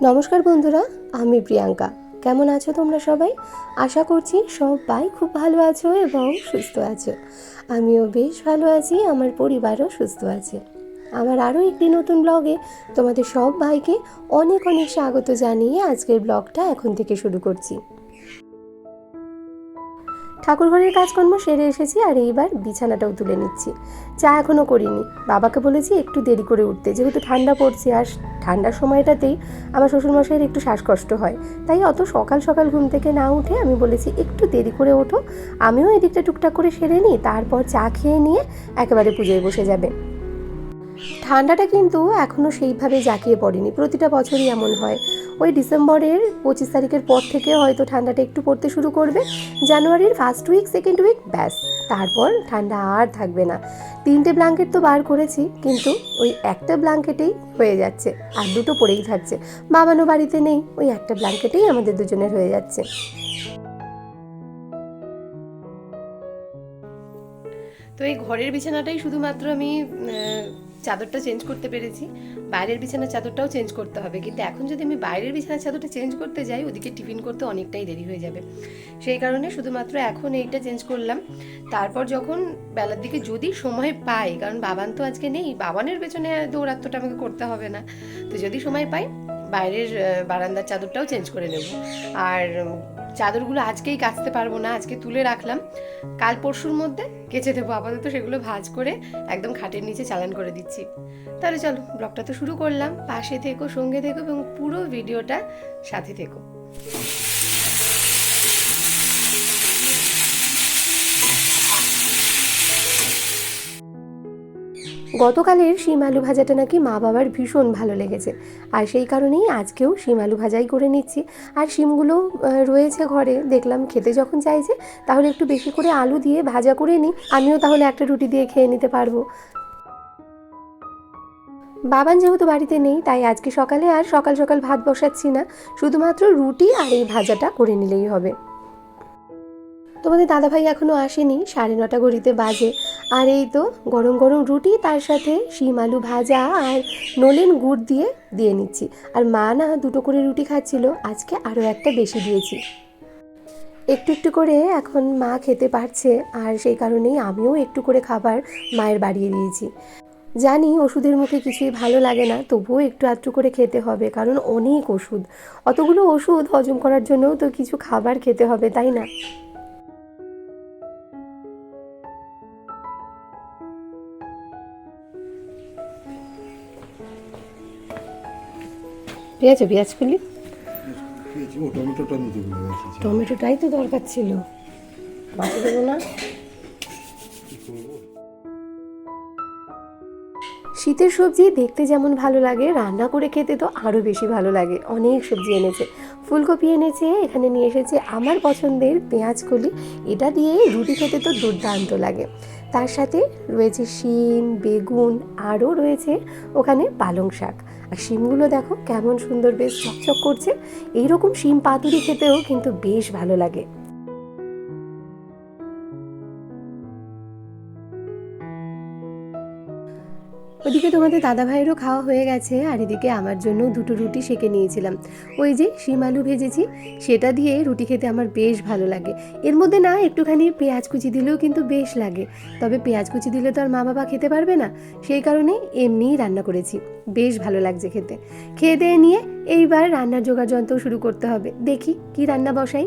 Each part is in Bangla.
নমস্কার বন্ধুরা, আমি প্রিয়াঙ্কা। কেমন আছো তোমরা সবাই? আশা করছি সবাই খুব ভালো আছো এবং সুস্থ আছো। আমিও বেশ ভালো আছি, আমার পরিবারও সুস্থ আছে। আমার আরও একটি নতুন ব্লগে তোমাদের সব ভাইকে অনেক অনেক স্বাগত জানিয়ে আজকের ব্লগটা এখন থেকে শুরু করছি। ঠাকুরঘরের কাজকর্ম সেরে এসেছি আর এইবার বিছানাটাও তুলে নিচ্ছি। চা এখনও করিনি। বাবাকে বলেছি একটু দেরি করে উঠতে। যেহেতু ঠান্ডা পড়ছে আর ঠান্ডার সময়টাতেই আমার শ্বশুরমশাইয়ের একটু শ্বাসকষ্ট হয়। তাই অত সকাল সকাল ঘুম থেকে না উঠে আমি বলেছি একটু দেরি করে ওঠো। আমিও এদিকটা টুকটাক করে সেরে নিই। তারপর চা খেয়ে নিয়ে একেবারে পুজোয় বসে যাবে। ঠান্ডাটা কিন্তু এখনও সেইভাবে জাঁকিয়ে পড়েনি। প্রতিটা বছরই এমন হয়। ওই ডিসেম্বরের পঁচিশ তারিখের পর থেকে হয়তো ঠান্ডাটা একটু পড়তে শুরু করবে। জানুয়ারির ফার্স্ট উইক সেকেন্ড উইক ব্যাস। তারপর ঠান্ডা আর থাকবে না। তিনটে ব্ল্যাঙ্কেট তো বার করেছি, কিন্তু ওই একটা ব্ল্যাঙ্কেটেই হয়ে যাচ্ছে আর দুটো পরেই থাকছে। বাবানো বাড়িতে নেই, ওই একটা ব্ল্যাঙ্কেটেই আমাদের দুজনের হয়ে যাচ্ছে। তো এই ঘরের বিছানাটাই শুধুমাত্র আমি চাদরটা চেঞ্জ করতে পেরেছি। বাইরের বিছানার চাদরটাও চেঞ্জ করতে হবে। কিন্তু এখন যদি আমি বাইরের বিছানার চাদরটা চেঞ্জ করতে যাই, ওদিকে টিফিন করতে অনেকটাই দেরি হয়ে যাবে। সেই কারণে শুধুমাত্র এখন এইটা চেঞ্জ করলাম। তারপর যখন বেলার দিকে যদি সময় পাই, কারণ বাবান তো আজকে নেই, বাবানের পেছনে দৌড়াত্মটা আমাকে করতে হবে না। তো যদি সময় পাই, বাইরের বারান্দার চাদরটাও চেঞ্জ করে নেব। আর চাদরগুলো আজকেই কাচতে পারব না, আজকে তুলে রাখলাম। কাল পরশুর মধ্যে কেচে দেবো, আপাতত সেগুলো ভাজ করে একদম খাটের নিচে চালান করে দিচ্ছি। তাহলে চলো, ব্লগটা তো শুরু করলাম। পাশে থেকো, সঙ্গে থেকো এবং পুরো ভিডিওটা সাথে থেকো। গতকালের শিম আলু ভাজাটা নাকি মা বাবার ভীষণ ভালো লেগেছে। আর সেই কারণেই আজকেও শিম আলু ভাজাই করে নিচ্ছি। আর শিমগুলো রয়েছে ঘরে, দেখলাম খেতে যখন চাইছে, তাহলে একটু বেশি করে আলু দিয়ে ভাজা করে নিই, আমিও তাহলে একটা রুটি দিয়ে খেয়ে নিতে পারব। বাবান যেহেতু বাড়িতে নেই, তাই আজকে সকালে আর সকাল সকাল ভাত বসাচ্ছি না। শুধুমাত্র রুটি আর এই ভাজাটা করে নিলেই হবে। তোমাদের দাদাভাই এখনও আসেনি। সাড়ে নটা ঘড়িতে বাজে। আর এই তো গরম গরম রুটি, তার সাথে শিম আলু ভাজা আর নলেন গুড় দিয়ে দিয়ে নিচ্ছি। আর মা না দুটো করে রুটি খাচ্ছিল, আজকে আরও একটা বেশি দিয়েছি। একটু একটু করে এখন মা খেতে পারছে, আর সেই কারণেই আমিও একটু করে খাবার মায়ের বাড়িয়ে দিয়েছি। জানি ওষুধের মুখে কিছুই ভালো লাগে না, তবুও একটু আধটু করে খেতে হবে, কারণ অনেক ওষুধ। অতগুলো ওষুধ হজম করার জন্যও তো কিছু খাবার খেতে হবে, তাই না? পেঁয়াজ পেঁয়াজ গেছি টমেটোটাই তো দরকার ছিল। বাঁচে দেবো না। শীতের সবজি দেখতে যেমন ভালো লাগে রান্না করে খেতে তো আরও বেশি ভালো লাগে। অনেক সবজি এনেছে। ফুলকপি এনেছে এখানে নিয়ে এসেছে আমার পছন্দের পেঁয়াজ কলি। এটা দিয়ে রুটি খেতে তো দুর্দান্ত লাগে। তার সাথে রয়েছে শিম বেগুন আরও রয়েছে ওখানে পালং শাক। আর শিমগুলো দেখো কেমন সুন্দর, বেশ চকচক করছে। এইরকম শিম পাতুরি খেতেও কিন্তু বেশ ভালো লাগে। ওদিকে তোমাদের দাদা ভাইয়েরও খাওয়া হয়ে গেছে, আর এদিকে আমার জন্য দুটো রুটি সেকে নিয়েছিলাম। ওই যে শিম আলু ভেজেছি, সেটা দিয়ে রুটি খেতে আমার বেশ ভালো লাগে। এর মধ্যে না, একটুখানি পেঁয়াজ কুচি দিলেও কিন্তু বেশ লাগে। তবে পেঁয়াজ কুচি দিলে তো আর মা বাবা খেতে পারবে না। সেই কারণে এমনিই রান্না করেছি। বেশ ভালো লাগছে খেতে। খেয়ে দিয়ে নিয়ে এইবার রান্নার জোগাড় যন্ত্র শুরু করতে হবে। দেখি কি রান্না বসাই।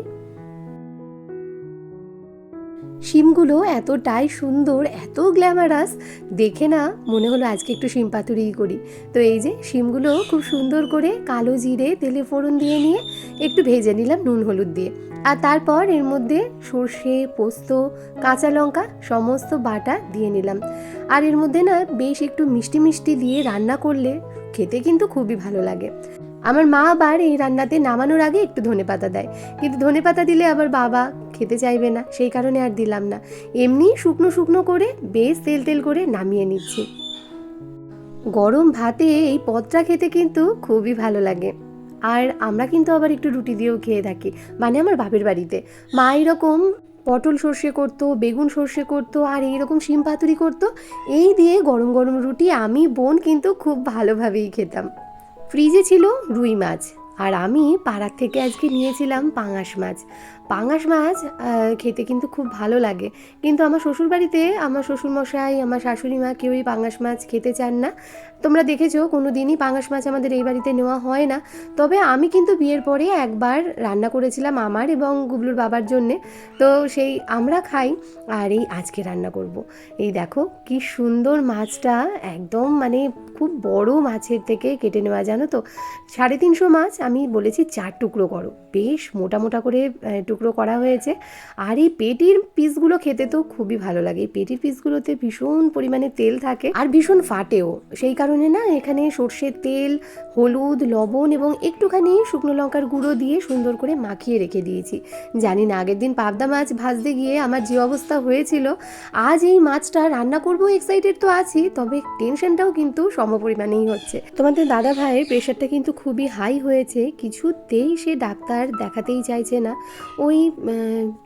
শিমগুলো এতটাই সুন্দর, এত গ্ল্যামারাস, দেখে না মনে হলো আজকে একটু শিম পাতুরিই করি। তো এই যে শিমগুলো খুব সুন্দর করে কালো জিরে, তেলে ফোড়ন দিয়ে নিয়ে একটু ভেজে নিলাম নুন হলুদ দিয়ে। আর তারপর এর মধ্যে সর্ষে, পোস্ত, কাঁচা লঙ্কা সমস্ত বাটা দিয়ে নিলাম। আর এর মধ্যে না বেশ একটু মিষ্টি মিষ্টি দিয়ে রান্না করলে খেতে কিন্তু খুবই ভালো লাগে। আমার মা আবার এই রান্নাতে নামানোর আগে একটু ধনেপাতা দেয়। কিন্তু ধনেপাতা দিলে আবার বাবা খেতে চাইবে না, সেই কারণে আর দিলাম না। এমনি শুকনো শুকনো করে বেশ তেল তেল করে নামিয়ে নিচ্ছি। গরম ভাতে এই পদটা খেতে কিন্তু খুবই ভালো লাগে। আর আমরা কিন্তু আবার একটু রুটি দিয়েও খেয়ে থাকি মানে আমার বাপের বাড়িতে। মা এরকম পটল সর্ষে করতো, বেগুন সর্ষে করতো, আর এইরকম শিম পাতুরি করতো, এই দিয়ে গরম গরম রুটি আমি বোন কিন্তু খুব ভালোভাবেই খেতাম। ফ্রিজে ছিল রুই মাছ আর আমি পাড়ার থেকে আজকে নিয়েছিলাম পাঙাশ মাছ। পাঙাশ মাছ খেতে কিন্তু খুব ভালো লাগে। কিন্তু আমার শ্বশুরবাড়িতে আমার শ্বশুরমশাই, আমার শাশুড়ি মা কেউই পাঙাশ মাছ খেতে চান না। তোমরা দেখেছ কোনো দিনই পাঙাশ মাছ আমাদের এই বাড়িতে নেওয়া হয় না। তবে আমি কিন্তু বিয়ের পরে একবার রান্না করেছিলাম আমার এবং গুবলুর বাবার জন্যে। তো সেই আমরা খাই আর এই আজকে রান্না করব। এই দেখো, কি সুন্দর মাছটা, একদম মানে খুব বড় মাছের থেকে কেটে নেওয়া, জানো তো? সাড়ে তিনশো মাছ আমি বলেছি চার টুকরো করো। বেশ মোটা মোটা করে টুকরো করা হয়েছে। আর এই পেটির পিসগুলো খেতে তো খুবই ভালো লাগে। এই পেটির পিসগুলোতে ভীষণ পরিমাণে তেল থাকে আর ভীষণ ফাটেও। সেই কারণে না, এখানে সর্ষের তেল, হলুদ, লবণ এবং একটুখানি শুকনো লঙ্কার গুঁড়ো দিয়ে সুন্দর করে মাখিয়ে রেখে দিয়েছি। জানি না, আগের দিন পাবদা মাছ ভাজতে গিয়ে আমার যে অবস্থা হয়েছিল, আজ এই মাছটা রান্না করব এক্সাইটেড তো আছি, তবে টেনশনটাও কিন্তু সমপরিমাণেই হচ্ছে। তোমাদের দাদা ভাইয়ের প্রেশারটা কিন্তু খুবই হাই হয়েছে। কিছুতেই সে ডাক্তার দেখাতেই চাইছে না। ওই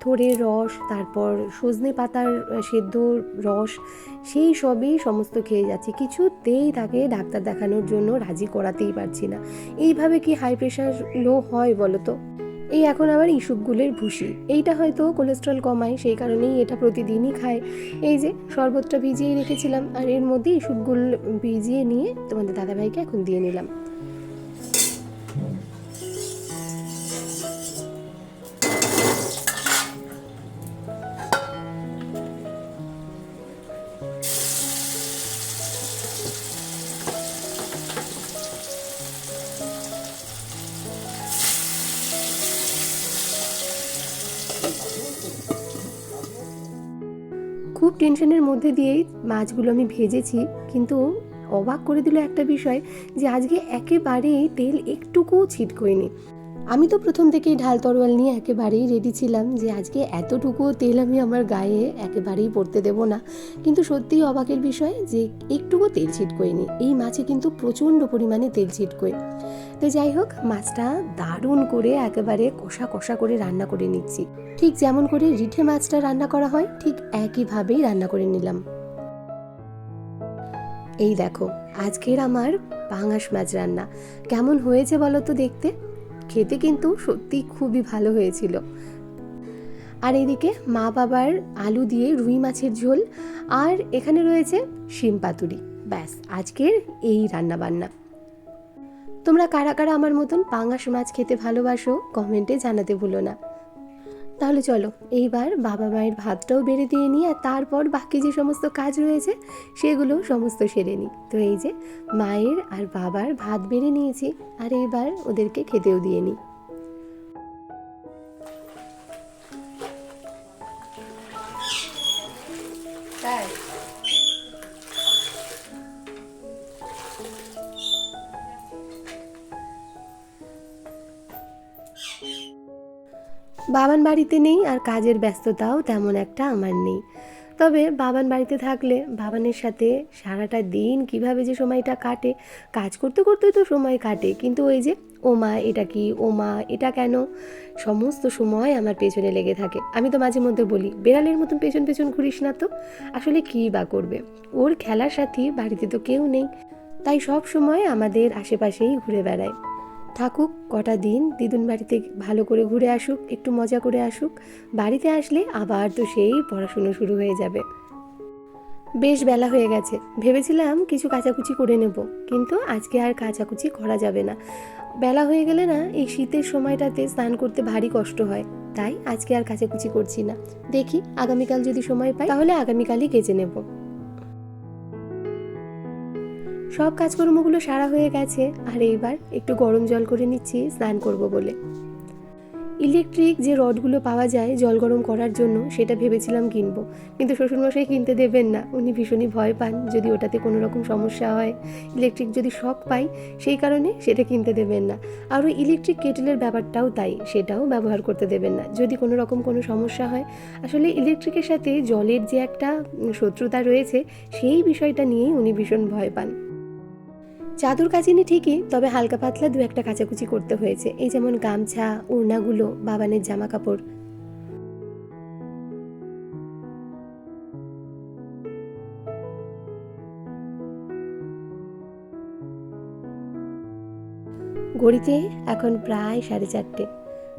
থোড়ের রস, তারপর সজনে পাতার সেদ্ধ রস, সেই সবই সমস্ত খেয়ে যাচ্ছে। কিছুতেই তাকে ডাক্তার দেখানোর জন্য রাজি করাতেই পারছি না। এইভাবে কি হাই প্রেশার লো হয় বলো তো? এই এখন আবার ইসুপগুলের ভুসি। এইটা হয়তো কোলেস্ট্রল কমায়, সেই কারণেই এটা প্রতিদিনই খায়। এই যে শরবতটা ভিজিয়ে রেখেছিলাম, আর এর মধ্যে ইসুপগুল ভিজিয়ে নিয়ে তোমাদের দাদাভাইকে এখন দিয়ে নিলাম। খুব টেনশনের মধ্যে দিয়েই মাছগুলো আমি ভেজেছি, কিন্তু অবাক করে দিল একটা বিষয় যে আজকে একেবারেই তেল একটুকুও ছিটকোয়নি। আমি তো প্রথম থেকেই ঢাল তরোয়াল নিয়ে একেবারেই রেডি ছিলাম যে আজকে এতটুকু তেল আমি আমার গায়ে একেবারেই পড়তে দেব না। কিন্তু সত্যিই অবাকের বিষয় যে একটুকু তেল ছিটকোয়নি। এই মাছে কিন্তু প্রচণ্ড পরিমাণে তেল ছিটকোয়। তো যাই হোক, মাছটা দারুণ করে একেবারে কষা কষা করে রান্না করে নিচ্ছি। ঠিক যেমন করে রিঠে মাছটা রান্না করা হয়, ঠিক একইভাবেই রান্না করে নিলাম। এই দেখো, আজকের আমার পাঙাশ মাছ রান্না। কেমন হয়েছে বলো তো দেখতে? খেতে কিন্তু সত্যি খুবই ভালো হয়েছিল। আর এদিকে মা বাবার আলু দিয়ে রুই মাছের ঝোল, আর এখানে রয়েছে শিম পাতুরি। ব্যাস, আজকের এই রান্নাবান্না। তোমরা কারা কারা আমার মতন পাঙাশ মাছ খেতে ভালোবাসো, কমেন্টে জানাতে ভুলো না। তাহলে চলো, এইবার বাবা মায়ের ভাতটাও বেড়ে দিয়ে নিই আর তারপর বাকি যে সমস্ত কাজ রয়েছে, সেগুলো সমস্ত সেরে নিই। তো এই যে, মায়ের আর বাবার ভাত বেড়ে নিয়েছি আর এইবার ওদেরকে খেতেও দিয়ে নিই। বাবান বাড়িতে নেই আর কাজের ব্যস্ততাও তেমন একটা আমার নেই। তবে বাবান বাড়িতে থাকলে বাবানের সাথে সারাটা দিন কীভাবে যে সময়টা কাটে, কাজ করতে করতে তো সময় কাটে। কিন্তু ওই যে ও মা এটা কি ও মা এটা কেন? সমস্ত সময় আমার পেছনে লেগে থাকে। আমি তো মাঝে মধ্যে বলি, বেড়ালের মতন পেছন পেছন ঘুরিস না তো। আসলে কী বা করবে? ওর খেলার সাথী বাড়িতে তো কেউ নেই। তাই সব সময় আমাদের আশেপাশেই ঘুরে বেড়ায়। থাকুক, কটা দিন, দিদুন বাড়িতে ভালো করে ঘুরে আসুক, একটু মজা করে আসুক, বাড়িতে আসলে আবার তো সেই পড়াশুনো শুরু হয়ে যাবে। বেশ বেলা হয়ে গেছে, ভেবেছিলাম কিছু কাচাকুচি করে নেব, কিন্তু আজকে আর কাচাকুচি করা যাবে না। বেলা হয়ে গেলে না, এই শীতের সময়টাতে স্নান করতে ভারী কষ্ট হয়, তাই আজকে আর কাচাকুচি করছি না। দেখি আগামীকাল যদি সময় পাই, তাহলে আগামীকালই কেচে নেব। সব কাজকর্মগুলো সারা হয়ে গেছে, আর এইবার একটু গরম জল করে নিচ্ছি, স্নান করব বলে। ইলেকট্রিক যে রডগুলো পাওয়া যায় জল গরম করার জন্য, সেটা ভেবেছিলাম কিনবো। কিন্তু শ্বশুরমশাই কিনতে দেবেন না, উনি ভীষণই ভয় পান যদি ওটাতে কোনো রকম সমস্যা হয়। ইলেকট্রিক যদি শক পাই, সেই কারণে সেটা কিনতে দেবেন না। আর ওই ইলেকট্রিক কেটেলের ব্যাপারটাও তাই, সেটাও ব্যবহার করতে দেবেন না। যদি কোনো রকম কোনো সমস্যা হয়, আসলে ইলেকট্রিকের সাথে জলের যে একটা শত্রুতা রয়েছে, সেই বিষয়টা নিয়েই উনি ভীষণ ভয় পান। চাদর কাচিনি ঠিকই, তবে হালকা পাতলা দু একটা কাচাকুচি করতে হয়েছে। এই যেমন গামছা, ওড়নাগুলো, বাবানের জামা কাপড় ঘড়িতে এখন প্রায় সাড়ে চারটে।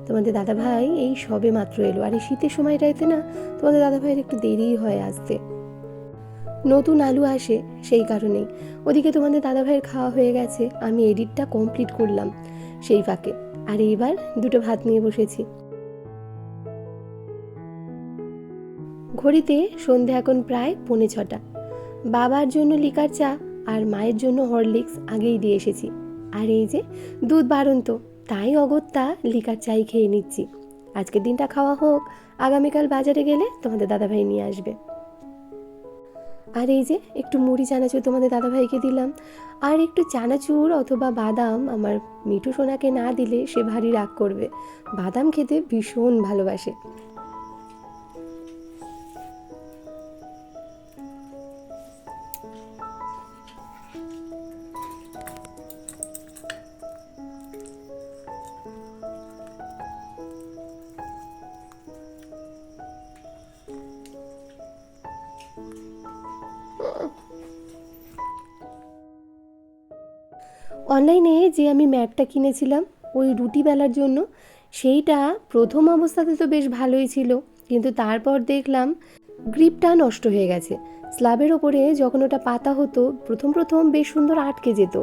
তোমাদের দাদাভাই এই সবে মাত্র এলো। আর এই শীতের সময়টাইতে না, তোমাদের দাদাভাইয়ের একটু দেরিই হয় আসতে। নতুন আলু আসে সেই কারণেই। ওদিকে তোমাদের দাদাভাইয়ের খাওয়া হয়ে গেছে, আমি এডিটটা কমপ্লিট করলাম সেই ফাঁকে। আর এইবার দুটো ভাত নিয়ে বসেছি। ঘড়িতে সন্ধে এখন প্রায় পৌনে ছটা। বাবার জন্য লিকার চা আর মায়ের জন্য হরলিক্স আগেই দিয়ে এসেছি। আর এই যে দুধ বাড়ন্ত, তাই অগত্যা লিকার চাই খেয়ে নিচ্ছি। আজকের দিনটা খাওয়া হোক, আগামীকাল বাজারে গেলে তোমাদের দাদাভাই নিয়ে আসবে। আর এই যে একটু মুড়ি চানাচুর তোমাদের দাদাভাইকে দিলাম। আর একটু চানাচুর অথবা বাদাম আমার মিঠু সোনাকে না দিলে সে ভারী রাগ করবে। বাদাম খেতে ভীষণ ভালোবাসে। অনলাইনে যে আমি ম্যাটটা কিনেছিলাম, ওই রুটি বেলার জন্য, সেইটা প্রথম অবস্থাতে তো বেশ ভালোই ছিল, কিন্তু তারপর দেখলাম গ্রিপটা নষ্ট হয়ে গেছে। স্ল্যাবের ওপরে যখন ওটা পাতা হতো, প্রথম প্রথম বেশ সুন্দর আটকে যেত।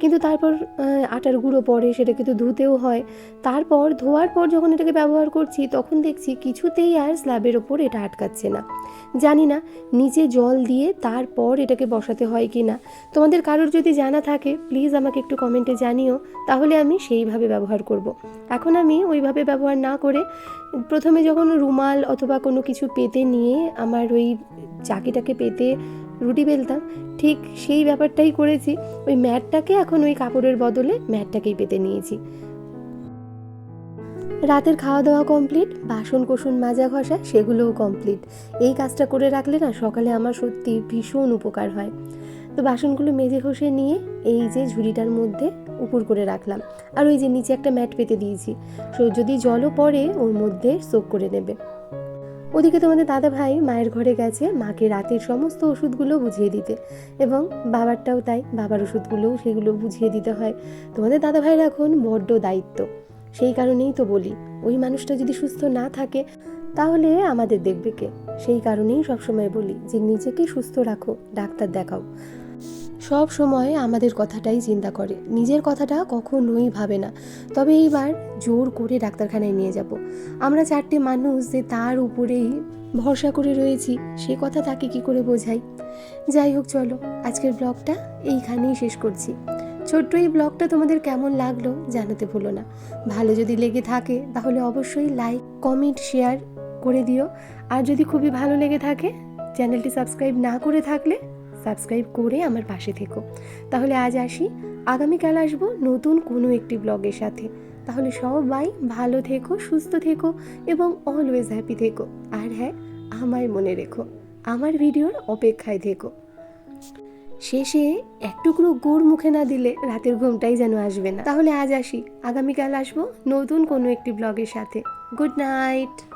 কিন্তু তারপর আটার গুঁড়ো পড়ে, সেটা কিন্তু ধুতেও হয়। তারপর ধোয়ার পর যখন এটাকে ব্যবহার করছি, তখন দেখছি কিছুতেই আর স্ল্যাবের ওপর এটা আটকাচ্ছে না। জানি না নিচে জল দিয়ে তারপর এটাকে বসাতে হয় কি না। তোমাদের কারোর যদি জানা থাকে, প্লিজ আমাকে একটু কমেন্টে জানিও, তাহলে আমি সেইভাবে ব্যবহার করব। এখন আমি ওইভাবে ব্যবহার না করে, প্রথমে যখন রুমাল অথবা কোনো কিছু পেতে নিয়ে আমার ওই চাকিটাকে পেতে রুটি বেলতাম, ঠিক সেই ব্যাপারটাই করেছি। ওই ম্যাটটাকে এখন ওই কাপড়ের বদলে ম্যাটটাকেই পেতে নিয়েছি। রাতের খাওয়া দাওয়া কমপ্লিট বাসন কোসন মাজা ঘষা, সেগুলোও কমপ্লিট এই কাজটা করে রাখলে না সকালে আমার সত্যি ভীষণ উপকার হয়। তো বাসনগুলো মেজে ঘষে নিয়ে এই যে ঝুড়িটার মধ্যে উপর করে রাখলাম। আর ওই যে নিচে একটা ম্যাট পেতে দিয়েছি। সো যদি জলও পড়ে, ওর মধ্যে সোক করে নেবে। ওদিকে তোমাদের দাদা ভাই মায়ের ঘরে গেছে, মাকে রাতের সমস্ত ওষুধগুলো বুঝিয়ে দিতে। এবং বাবারটাও তাই, বাবার ওষুধগুলোও সেগুলো বুঝিয়ে দিতে হয়। তোমাদের দাদা ভাইয়ের এখন বড্ড দায়িত্ব। সেই কারণেই তো বলি, ওই মানুষটা যদি সুস্থ না থাকে, তাহলে আমাদের দেখবে কে? সেই কারণেই সবসময় বলি যে নিজেকে সুস্থ রাখো, ডাক্তার দেখাও। সব সময় আমাদের কথাটাই চিন্তা করে। নিজের কথাটা কখনোই ভাবে না। তবে এইবার জোর করে ডাক্তারখানায় নিয়ে যাব। আমরা চারটে মানুষ যে তার উপরেই ভরসা করে রয়েছি, সে কথা তাকে কি করে বোঝাই? যাই হোক, চলো, আজকের ব্লগটা এইখানেই শেষ করছি। ছোট্ট এই ব্লগটা তোমাদের কেমন লাগল জানাতে ভুলো না। ভালো যদি লেগে থাকে, তাহলে অবশ্যই লাইক কমেন্ট শেয়ার করে দিও। আর যদি খুবই ভালো লেগে থাকে, চ্যানেলটি সাবস্ক্রাইব না করে থাকলে সাবস্ক্রাইব করে আমার পাশে থেকো। তাহলে আজ আসি। আগামীকাল আসব নতুন কোনো একটি ব্লগের সাথে। তাহলে সবাই ভালো থেকো, সুস্থ থেকো এবং অলওয়েজ হ্যাপি থেকো। আর হ্যাঁ আমায় মনে রেখো, আমার ভিডিওর অপেক্ষায় থেকো। শেষে এক টুকরো মুখে না দিলে রাতের ঘুমটাই যেন আসবে না। তাহলে আজ আসি। আগামীকাল আসব নতুন কোনো একটি ব্লগের সাথে। Good night!